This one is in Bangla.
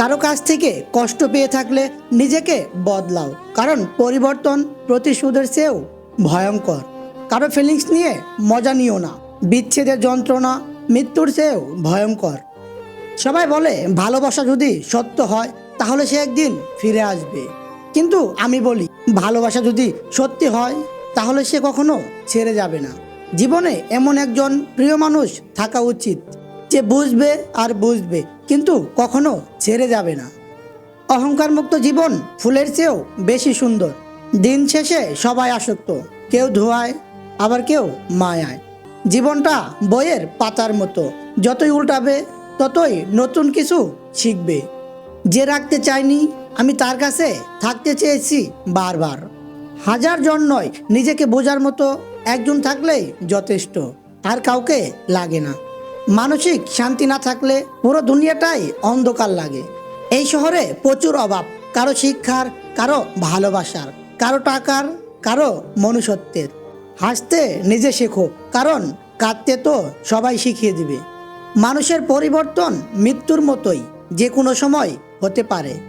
কারও কাছ থেকে কষ্ট পেয়ে থাকলে নিজেকে বদলাও। কারণ পরিবর্তন প্রতিশোধের চেয়েও ভয়ঙ্কর। কারও ফিলিংস নিয়ে মজা নিও না। বিচ্ছেদের যন্ত্রণা মৃত্যুর চেয়েও ভয়ঙ্কর। সবাই বলে, ভালোবাসা যদি সত্য হয়, তাহলে সে একদিন ফিরে আসবে। কিন্তু আমি বলি, ভালোবাসা যদি সত্যি হয়, তাহলে সে কখনো ছেড়ে যাবে না। জীবনে এমন একজন প্রিয় মানুষ থাকা উচিত। যে বুঝবে আর বুঝবে, কিন্তু কখনো ছেড়ে যাবে না। অহংকার মুক্ত জীবন ফুলের চেয়েও বেশি সুন্দর। দিন শেষে সবাই আসক্ত, কেউ ধোয়ায়, আবার কেউ মায়ায়। জীবনটা বইয়ের পাতার মতো, যতই উল্টাবে, ততই নতুন কিছু শিখবে। যে রাখতে চাইনি, আমি তার কাছে থাকতে চেয়েছি বারবার। হাজার জন নয়, নিজেকে বোঝার মতো, একজন থাকলেই যথেষ্ট, আর কাউকে লাগে না। মানসিক শান্তি না থাকলে পুরো দুনিয়াটাই অন্ধকার লাগে। এই শহরে প্রচুর অভাব, কারও শিক্ষার, কারও ভালোবাসার, কারও টাকার, কারও মনুষ্যত্বের। হাসতে নিজে শেখো, কারণ কাঁদতে তো সবাই শিখিয়ে দিবে। মানুষের পরিবর্তন মৃত্যুর মতোই যে কোনো সময় হতে পারে।